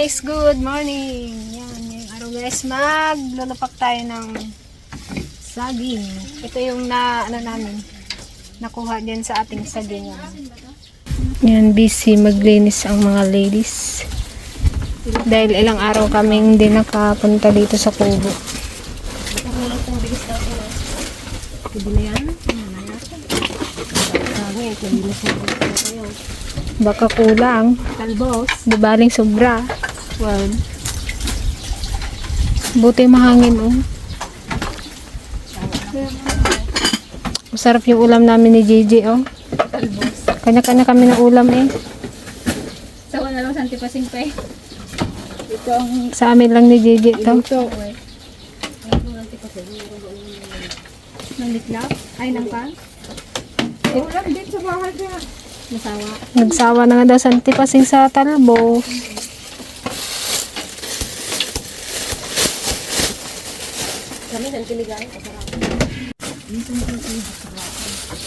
Guys, good morning. Yan, ngayong araw guys, maglulupak tayo ng saging. Ito yung na, ano namin, nakuha din sa ating saging. Yan, busy maglinis ang mga ladies. Dahil ilang araw kaming hindi nakapunta dito sa kubo. Baka kulang. Talbos. Di baling sobra. Well, buti mahangin oh. Masarap yung ulam namin ni Gigi oh. Kanya-kanya kami ng ulam eh. Sawa na lang sa antipasing pa eh. Ito ang Sa amin lang ni Gigi to. ito. eh. Ng liklap? Ay, ng pan? Ulam din sa bahay kaya. Masawa. Nagsawa na nga daw sa antipasing sa talbos.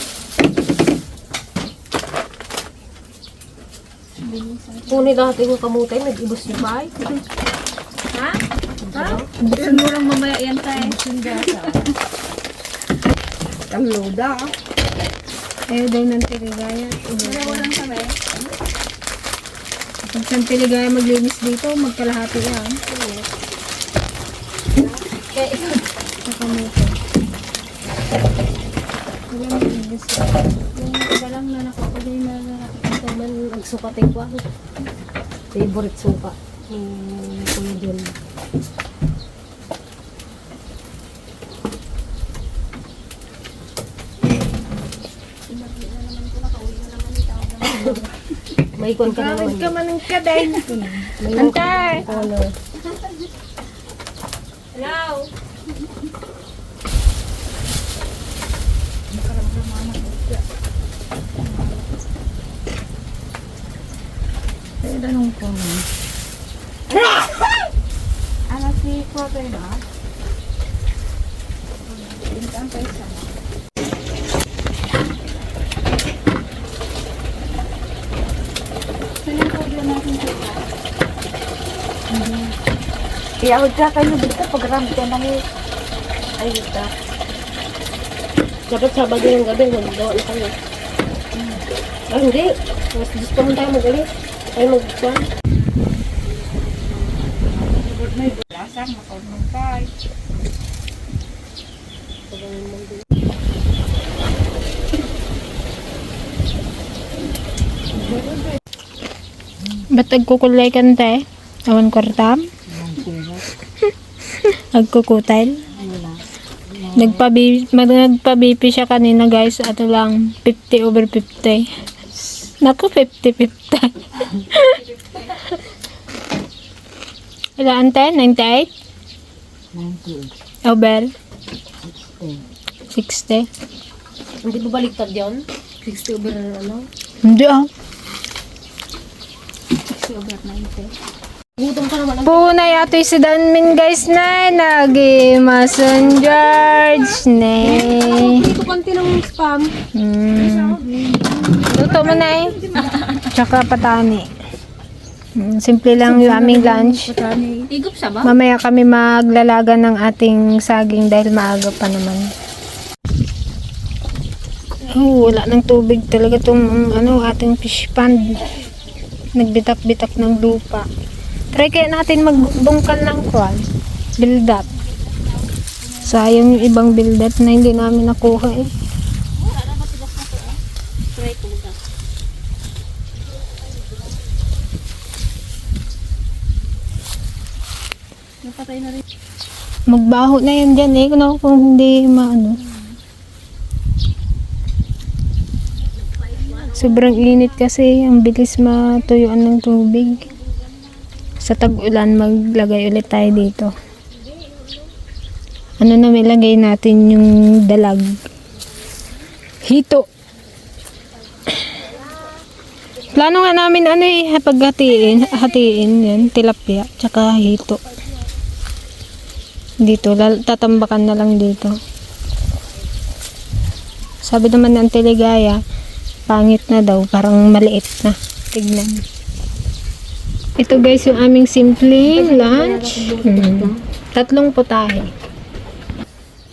Kami ng tiligan. Kuni dati yung kamutay, nag-ibos niyo ba? Ha? Ha? Sigurang mamaya yan tayo. Ang loda. Ayaw daw ng tiligaya. Dalawa lang kami. Pag sa tiligaya maglinis dito, magkalahati yan. Nakamuto. Yung iba lang na nakapagay na nakakita man nagsukating ko. Favorite suka. Yung kuya John. May kon ka na naman. ka man ng kaday. Antay! ano. Hello? Tanong ko. Ano si Quarter na? Pintaan pa isa. Saan yung problem natin sa iba? Iyawag ka kayo dito pag ramp ka na. Ay, ito. Dapat Sabado yung gabi, gawa na kayo. Ah, hindi. Mas gusto mo tayo mag-alis. Ay, mag-kwan. May bulasang, makaunong tayo. Ba't nagkukulay ka na tayo? Awan kwartam? Nagkukutal? Nagpabi, mag- nagpabipi siya kanina guys. Ato lang, 50 over 50. Naku, 50-50. Ilaan tayo? 98? 98. Over? 60. Hindi ba baliktad yun? 60 over ano? Hindi ah. 60 over 90. Gutom ka naman. Punay ato si Danmin guys na nagi Mason George ne. Dito konti ng spam. Hmm. Luto mo na eh. Tsaka patani. Hmm, Simple lang yung aming lunch. Igup sa ba? Mamaya kami maglalaga ng ating saging dahil maaga pa naman. Oh, wala ng tubig talaga tong ano, ating fish pond. Nagbitak-bitak ng lupa. Try kaya natin magbungkal ng kwan. Build up. Sayang yung ibang build up na hindi namin nakuha eh. Try ko ba? Napatay na rin. Magbaho na yan dyan eh. No? Kung hindi maano. Sobrang init kasi. Ang bilis matuyuan ng tubig. Sa tag-ulan, maglagay ulit tayo dito. ano na ilagay natin yung dalag. Hito. Plano nga namin ano eh, paghatiin, hatiin yan, tilapia, tsaka hito. Dito, tatambakan na lang dito. Sabi naman ng teligaya, pangit na daw, parang maliit na. Tignan. Ito guys, yung aming simpleng lunch. Mm. Tatlong putahe.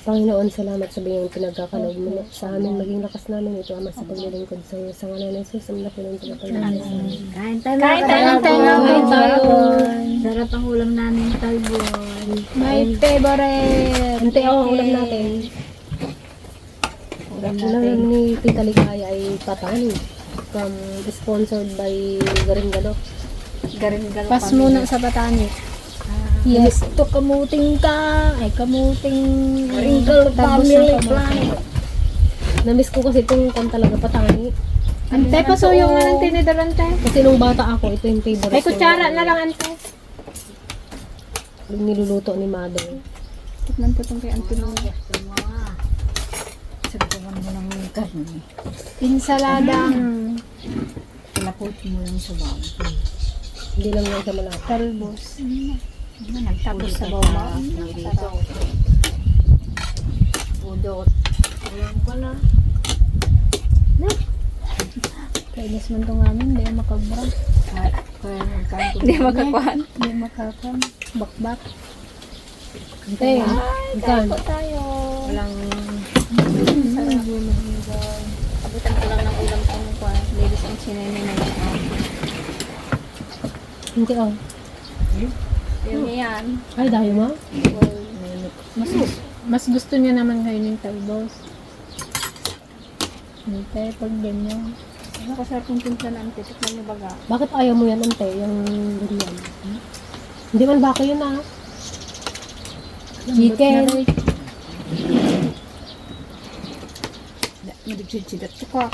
Panginoon, salamat sa biyang pinagkakalog mo na sa amin. Maging lakas namin ito, Ama, sa paglilingkod sa iyo. Sa ngalan ng Jesus, ang laki ng pinagkakalog. Kain tayo. Kain tayo, tayo, kain tayo. Sarap ang ulam namin, talbon. My favorite. Ante, oh, ulam natin. Ulam namin ni Tita Ligaya ay patani. From, sponsored by Garingalo. Garing-garing Pas muna sa patani. Yes, to kamuting ka. Ay, kamuting... Tapos family kamuting. Namiss ko kasi itong kan talaga patani. Ante, pasuyo nga ng tinidaran tayo. Kasi nung bata ako, ito yung favorite. Ay, kutsara na lang, ante. Yung niluluto ni Mother. Tikman ko itong kay Antonio. Sarap mo ng karne. Insaladang Pinapot mo lang sa bawang. Hindi lang yung isa malapit. talbos. Nagtapos sa. Sarap. Udot. Alam ko na. Kainis man to namin, hindi makabra. Hindi makakuhan. Hindi makakam. Bakbak. Ante, ikan. tayo. Walang... Sarap. Abutan ko lang ng ulam tayo ng kuhan. Ladies and sinene na yun. Hindi oh. Yung yan. Ay, dahil mo? Mas, mas gusto niya naman kayo ng talbos. Ante, pag ganyan. Nakasarap yung timpla na ante. Tikman niyo baga. Bakit ayaw mo yan, ante? Yung ganyan. Hindi man baka yun ah. Chicken. Madigsid-sidat ka.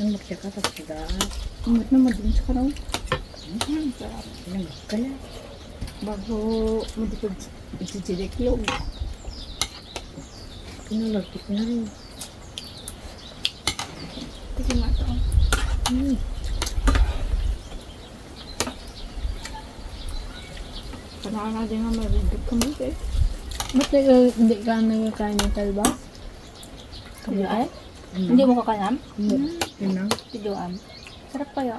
Ang magtsaka sa sida. Umot na madun sa karaw. Sarap. Ilang ka na. Bago madigsid-sidat yung. Pinalagkit na rin. Tignan mo ito. Panaan na din nga marigid ka mo eh. Ba't hindi ka nagkakain ng talbos? Kamu ay? Hindi mo kakanam? Yun lang. Tiduan. Sarap kaya.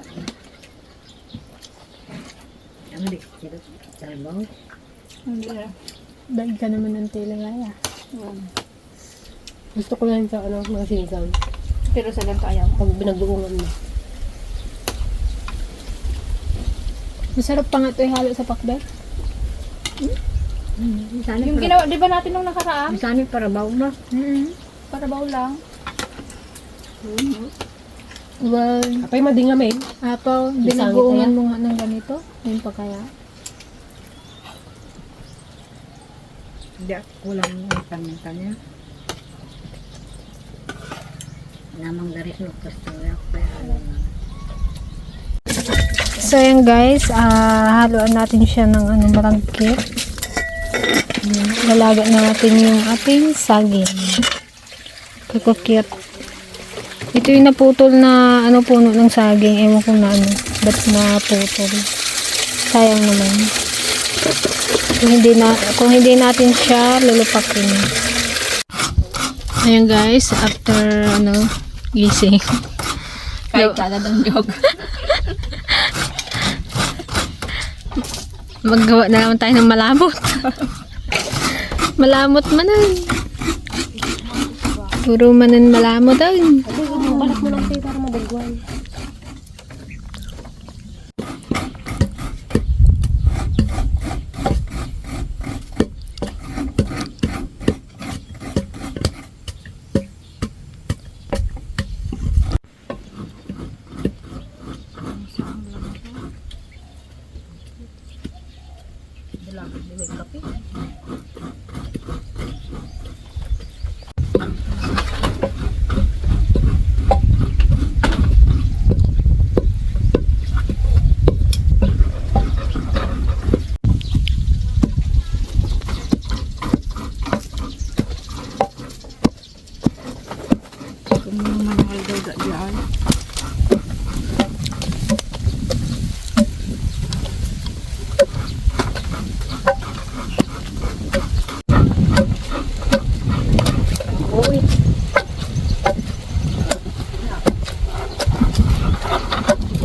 Hindi na. Dahil ka naman ng tilagaya. Um, Gusto ko lang sa ano, mga sinigang. Pero sa ganito ayaw mo. Pag binagbuungan mo. Masarap pa nga ito ihalo sa pakbet. Yung ginawa, di ba natin nung nakaraan? Saan para baw na? Mm-hmm. Para baw lang. Well, Apay madingamin. apaw, Isang binaguungan kaya? mo nga ng ganito. Yun pa kaya. Hindi, kulang yung paminta niya. Namang dari no kastura kaya So yan guys, ah haluan natin siya ng ano, marangkit. Lalaga na natin yung ating saging. Kukukyat. Ito yung naputol na ano puno ng saging. Ewan ko na ano. Ba't naputol. Sayang naman. Kung hindi, na, kung hindi natin siya lulupakin. Ayan guys, after ano, gising. Kahit kada ng joke. Maggawa na naman tayo ng malamot. malamot manan. Puro manan malamot ay. Ate, balat mo lang tayo para madagwan.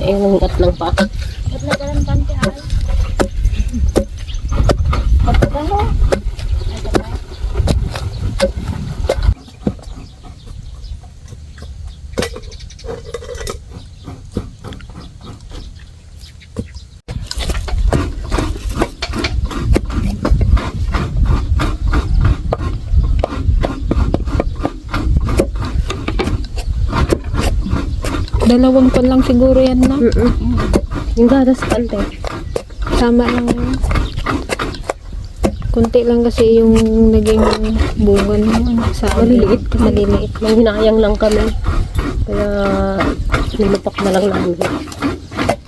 Ayun, Dalawang pan lang siguro yan na. Yung gatas kante. Tama lang yun. Kunti lang kasi yung naging bunga naman sa Maliliit. Maliliit. Nang hinayang lang kami. Kaya nilupak na lang namin.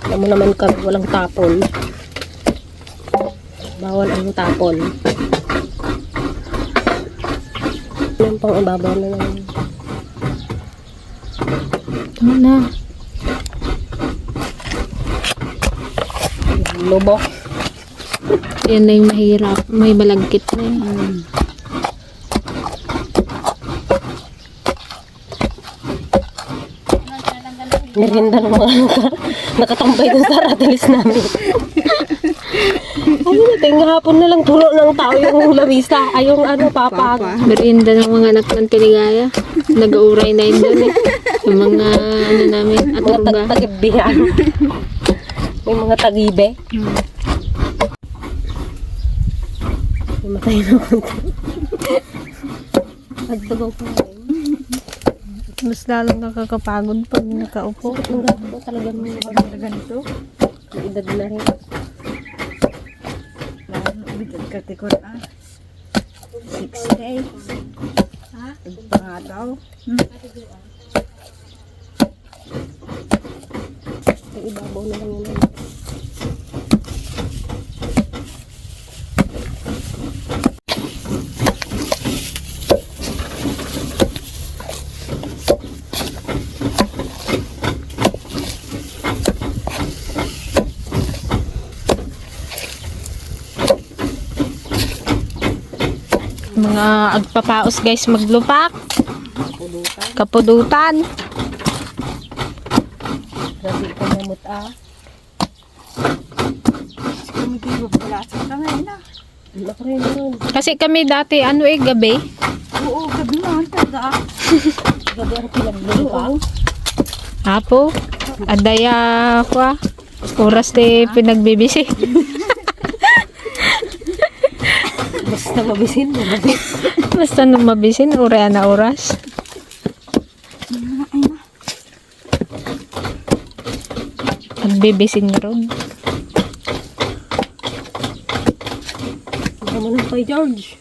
Alam mo naman kami, walang tapon. Bawal ang tapon. Yan pang ibabaw na lang. Tama na. Lubok. Yan na yung mahirap. May malagkit na eh. Merinda ng mga naka, nakatambay dun sa ratalis namin. Ano natin, hapon na lang tulo ng tao yung lamisa. Ay, yung ano, papag. Merienda ng mga anak ng Tiligaya. Nag-uuray na yun doon eh. Yung mga ano namin, Mga aturga. May mga tagibe. Mamatay na konti. Pagtugaw ko na Mas lalong nakakapagod pag nakaupo. Ang gato talaga mo Pag ganito, May edad na rin. lalo, bigyan ka tikot ah. Six days. Ha? Pangalaw. Ang ibabaw na lang yun. Mga agpapaos guys maglupak. Kapudutan. Grabe ko namut ah. Yun. Kasi kami dati ano eh gabi. Oo, gabi na. Taga. Grabe ang pinagluluang. Apo. Adaya ko ah. Oras de pinagbibisi. Basta mabisin. Mabis. Basta nung mabisin, ura na oras. Nagbibisin nga ron. Hindi mo nang kay George.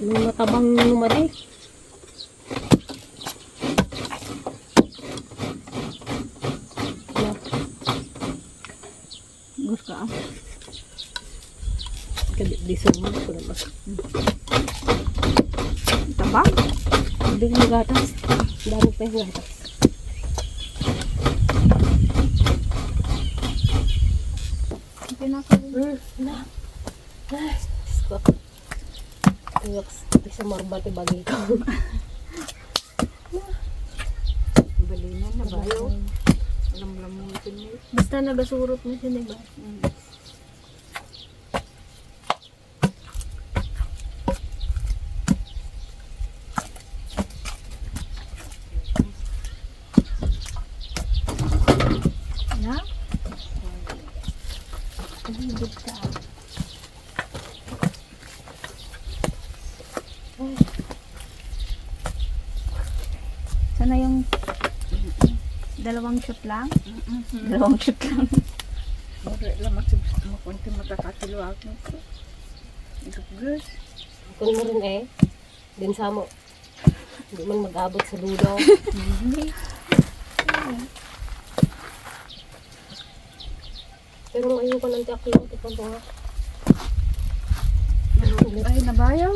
May matabang lumadi. Gusto ka. Kadisong mo ko naman. Tabang. Hindi yung gatas. Dami pa yung gatas. Na. Iyak, isa marbati bagay ko. Bali na na ba yun? Alam lang mo. Basta nagasurot mo siya, diba? Na? Sana yung dalawang shoot lang? Dalawang shoot lang. Wala lang magsubsto mo kung makakatilo ako. Good. Kung mo rin eh. Din sa mo. Hindi man mag-abot sa ludaw. Pero ayoko ng. Ito ba nga? Ay, nabayaw.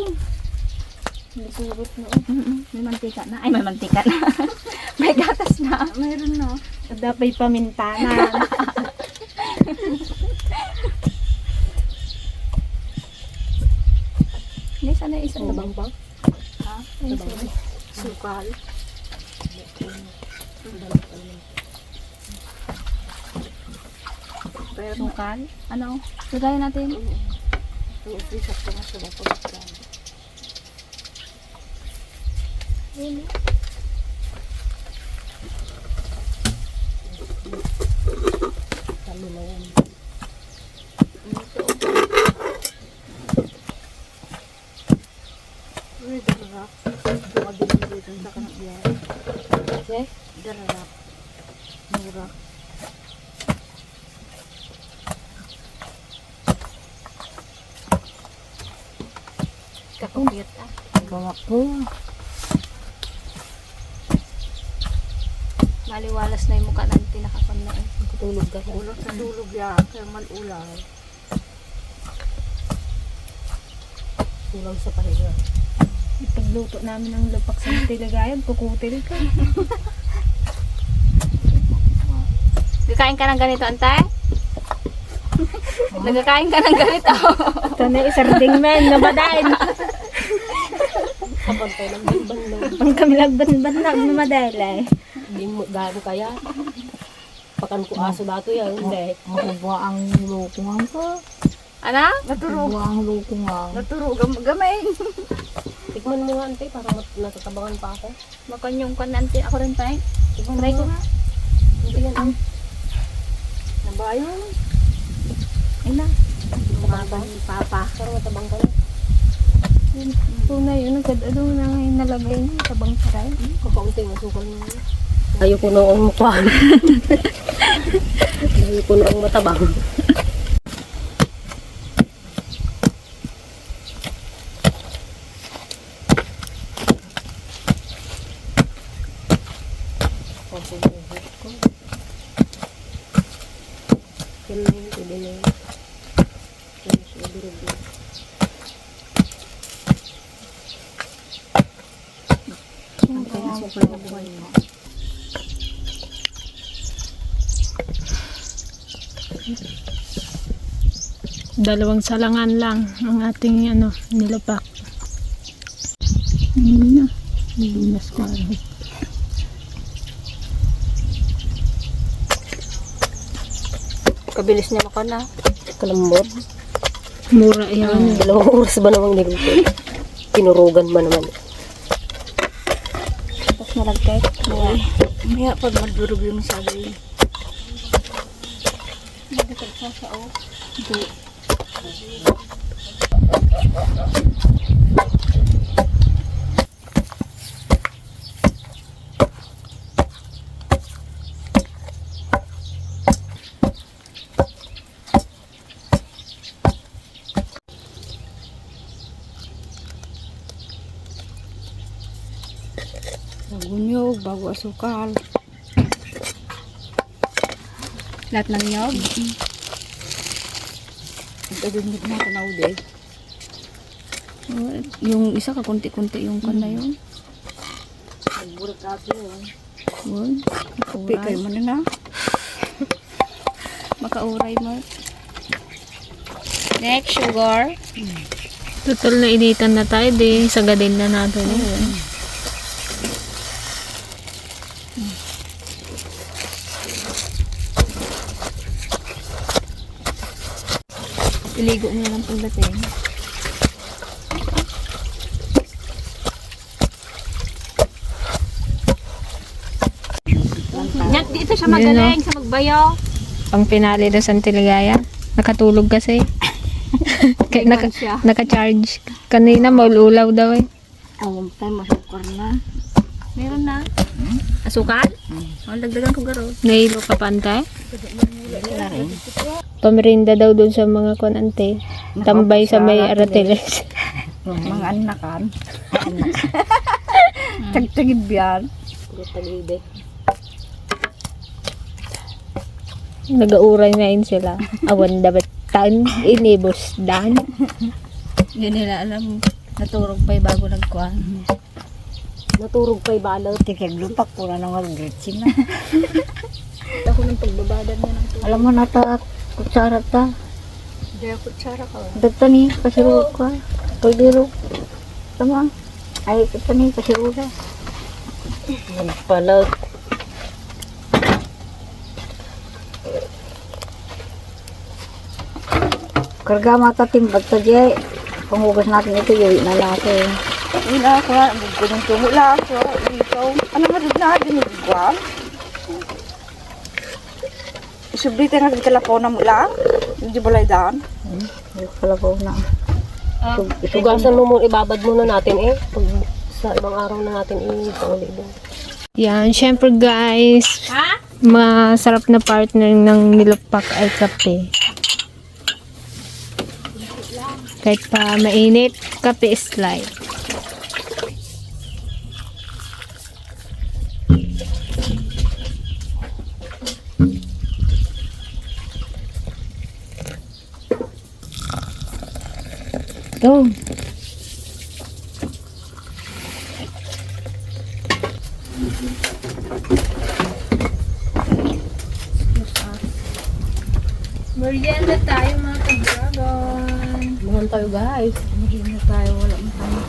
May surot na. Mm May mantika na. Ay, may mantika na. may gatas na. Mayroon na. Dapat pamintanan. Hindi, sana isa Ano bang ba? Ha? Bang ba? Sukal. Sukal. Ano? Lagayan natin. Iisa ko na sila po. Kami na yan. Uy, dararap. Tumagin mo dito sa kanang biyahe. Okay? Dararap. Mura. Kakupit ah. Bawa po. Maliwalas na yung mukha natin pinakakon na eh. Katulog ka. Ulog sa dulog ya, kaya malulaw. Kulang sa pahinga. Ipagluto namin ng lupak sa tilagayan, kukutil ka. Nagkakain ka ng ganito, antay? Nagkakain ka ng ganito. Ito na isarding men, nabadain. Kapantay ng banban lang. Ang kami lagban-ban na mamadala eh. Hindi mo gaano kaya. Pakan ko aso dato yan. Hindi. Makuha ang lukungan ko. ano? Makuha ang lukungan. Naturo, gam- gamay. Tikman mo nga ante para mat- natatabangan pa ako. Makon yung kanante. Ako rin tayo. Tikman Try ko mo nga. Hindi yan ang Nabayon. Ay na. matabang. Papa. Para matabang ka na. Ito na yun, nagkad ano na ngayon nalagay niya, tabang saray. Kakaunti masukal mo. Ayoko na ang mukha. Ayoko na ang matabang. Yan na yun, pwede na yun. Yan siya, durog-durog. Dalawang salangan lang ang ating ano, nilupak. Hindi na. Nilinas ko araw. Kabilis niya makon na. Kalambot. Mura yan. Dalawang oras ba namang niluto? Tinurugan ba naman? Tapos nalagkay. Buhay. Maya pag madurog yung sagay. Nagunyog, bago asukal. Lahat ng. Nagunyog na tanaw de. Oh, Yung isa ka kunti-kunti yung kan na yun. Nagburak ako yun. Yun. Pikay Makauray. mo na na. Makauray mo. Next, sugar. Total na initan na tayo, di sagadin na natin. yun. Iligo mo na lang pagdating. Yan, dito siya magaling sa magbayo. Pang pinali doon sa Tiligaya. Nakatulog kasi. Kaya naka, naka-charge. Kanina maululaw daw eh. Awang tayo masukar na. Meron na. Asukal? Oh, dagdagan ko garo. Nailo ka pantay. Pamerinda daw doon sa mga konante. Tambay sa may aratiles. Mga anakan. Anak. Tagtagib yan. Tagide. Nagauray na yun sila. Awan dapat tan inibos dan. Hindi nila alam. Naturog pa yung bago nagkuhan. Naturog pa'y balot. Tikag lupak na nang mag-gretsin na. Ako ng pagbabadan mo ng tubig. Alam mo na ta, kutsara ta. Diyan kutsara ka. Dagta ni, pasiruot ko. Pagdiro. Tama. Ay, ito ni, pasiruot ka. Yan. Karga mata timbag sa jay. Pangugas natin ito, yuwi na natin. Ina ko nga, gugulong tungo lang ako. Ito. Ano nga rin na, dinugwam? Isubrita nga rin kalapona mo lang. Hindi balay daan. Hindi pala po na. Sug- Sugasan mo muna, ibabad muna natin eh. Pag sa ibang araw na natin ipanguli doon. Yan, syempre guys, masarap na partner ng nilupak ay kape. Kahit pa mainit, kape is life. Ito. Merienda tayo mga ka-dragon. Tayo guys. Na tayo, wala mo tayo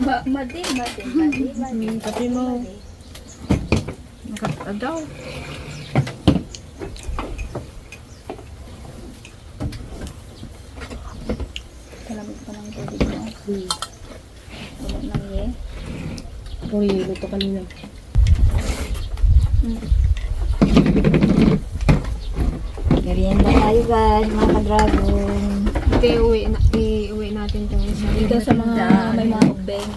Ma madi, madi, madi, madi. Kape mo. Nakatadaw. Kalamig pa ng tubig mo. Hmm. Tulog ng ye. Uy, luto kanina. Merienda tayo guys, mga ka-dragon. Ito iuwi, na, iuwi natin itong isa. Dito sa mga may mga ubeng.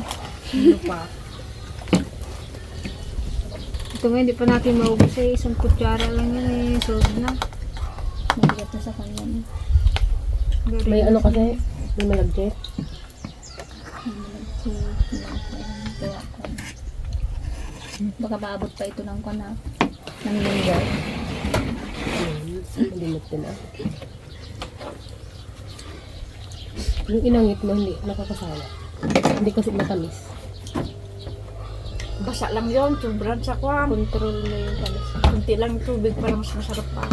Ito nga, hindi pa natin maubos eh. Isang kutsara lang yan eh. Solve na. Mabigat na sa kanya. no? Very May ano kasi, may kaya ko. Baka maabot pa ito ng kana. Ng linggo. Malimit din ah. Yung inangit mo, hindi nakakasala. Hindi kasi matamis. Basa lang yun. Sobrang sa kwan. Control na yung talas. Kunti lang tubig para mas masarap pa.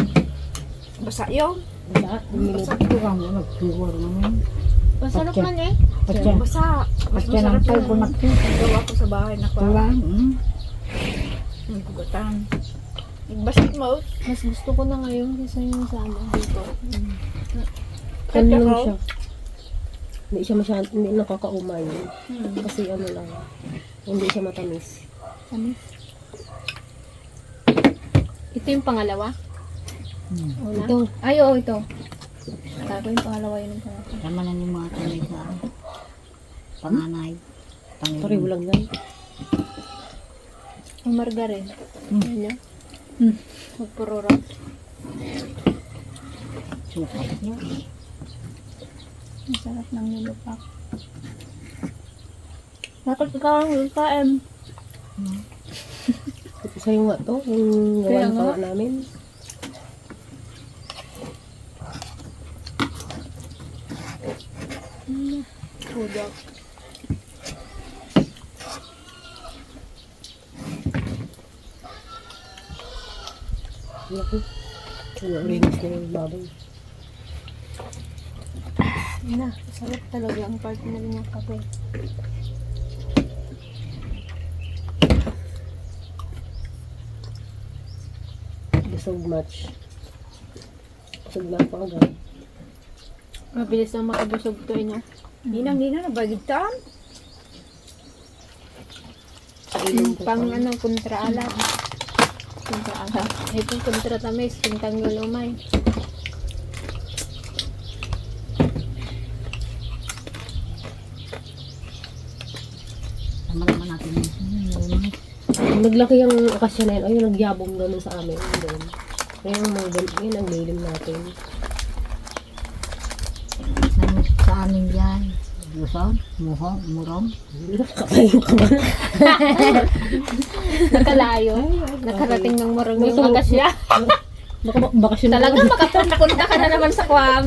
Basa yun. Ito ka mo, nagtuwar naman. Masarap man eh. Patya, Basa. Mas masarap ko. gawa ko sa bahay na kwan. Yung basit mo. Mas gusto ko na ngayon kaysa yung sa ano dito. Ano lang siya. Hindi siya masyadong, hindi nakakaumay. Hmm. Kasi ano lang, hindi siya matamis. Ito yung pangalawa. Una. Ito, Ay, oo, ito. Ko yung pangalawa yun yung pangalawa. Tama na yung mga kamay sa panganay. Panginoon. pareho lang yan. Ang margarine. Hmm. Ano? Hmm. Magpururo. Sukat niya. Masarap ng nilupak. Bakit ikaw ang lupain? Sa'yo nga to, yung pa nga. nga namin. Naku, na yung baboy. Yun na. Sarap talaga ang partner niya kape. Busog match. Busog na pa agad. Mabilis ang makabusog to inyo. Hindi na, hindi na. Ko Pang pa. ano, kontra alat. Kontra alat. Ito kontra tamis. Pintanggal umay. Tama naman natin yun. Hmm, Naglaki ang akasya na yun. Ayun, nagyabong ganun sa amin. Yung mga gan- yun ang lilim natin. Sa amin yan. Luzon, Muhong, Murong. Nakakayo ka ba? Nakalayo. Nakarating ng morong yung May akasya. Baka bakasyon na Talaga makapunta ka na naman sa kwam.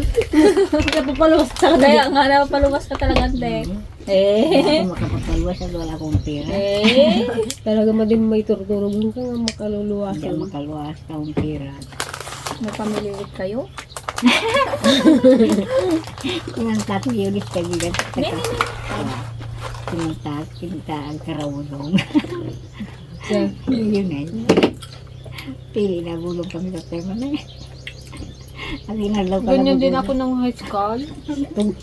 Napapaluwas sa Kaya nga napaluwas ka talaga, te. Eh. Ako makapagpalwas at wala akong pera. Eh. Talaga madin may turturugan ka nga Hindi makaluluwasan. ako makaluwas akong pera. May pamilya ulit kayo? Kinantat yun is kagigat. Kinantat, kinantat ang karawulong. Yun eh. Pili na gulong kami sa tema na eh. Ganyan na din mo ako ng high school.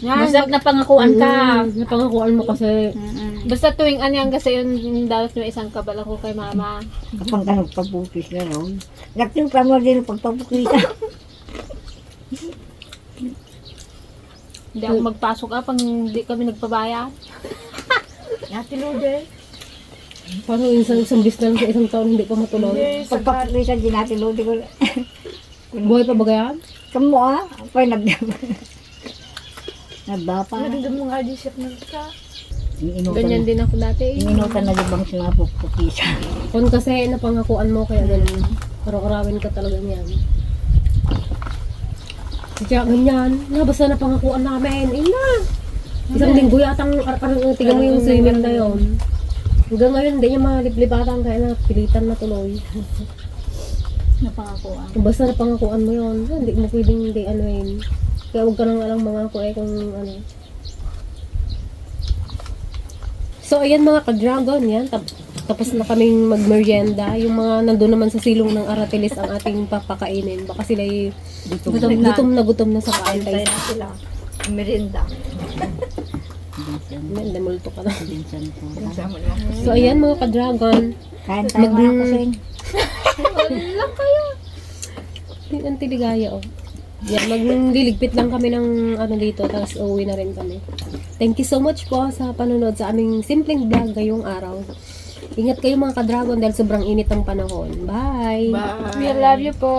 Yan. Basta napangakuan ka. Mm, napangakuan mo kasi Mm-mm. Basta tuwing ano yan kasi yun yung dapat may isang kabal ako kay mama. Kapag ka nagpabukis na ron. Lakting pa mo din pagpabukis. Hindi ako magpasok ah pag hindi kami nagpabayad. Ate Lode. parang isang isang bis na lang sa isang taon hindi pa matuloy. Pagpapukisan din natin, lodi ko. Buhay pa ba yan? Kamu ah, ako ay nag... Nagdapa. Nagdam mo nga di siya na ka. Ganyan din ako dati. Minutan na libang sila pupukisan. Kung kasi napangakuan mo kaya ganun. Araw-arawin ka talaga niyan. Kaya ganyan. Na, basta napangakuan namin. Eh na. Isang linggo yatang ar- ar- tingnan mo yung swimming na yun. Hanggang ngayon, hindi niya maliplipatan kaya na pilitan na tuloy. Napangakuan. Basta napangakuan mo yun, hindi mo pwedeng hindi ano yun. Kaya huwag ka nang alang mangako eh kung ano. So, ayan mga ka-dragon, yan. Tap- tapos na kaming magmerienda. Yung mga nandun naman sa silong ng aratilis ang ating papakainin. Baka sila gutom, gutom, na gutom na sa kaantay. na sila. Merinda. Yan, demulto ka na. So, ayan mga ka-dragon. Kain tayo mga kasing. Ang tiligaya, oh. Yan, magliligpit lang kami ng ano dito, tapos uuwi na rin kami. Thank you so much po sa panonood sa aming simpleng vlog ngayong araw. Ingat kayo mga ka-dragon dahil sobrang init ng panahon. Bye! Bye. We love you po.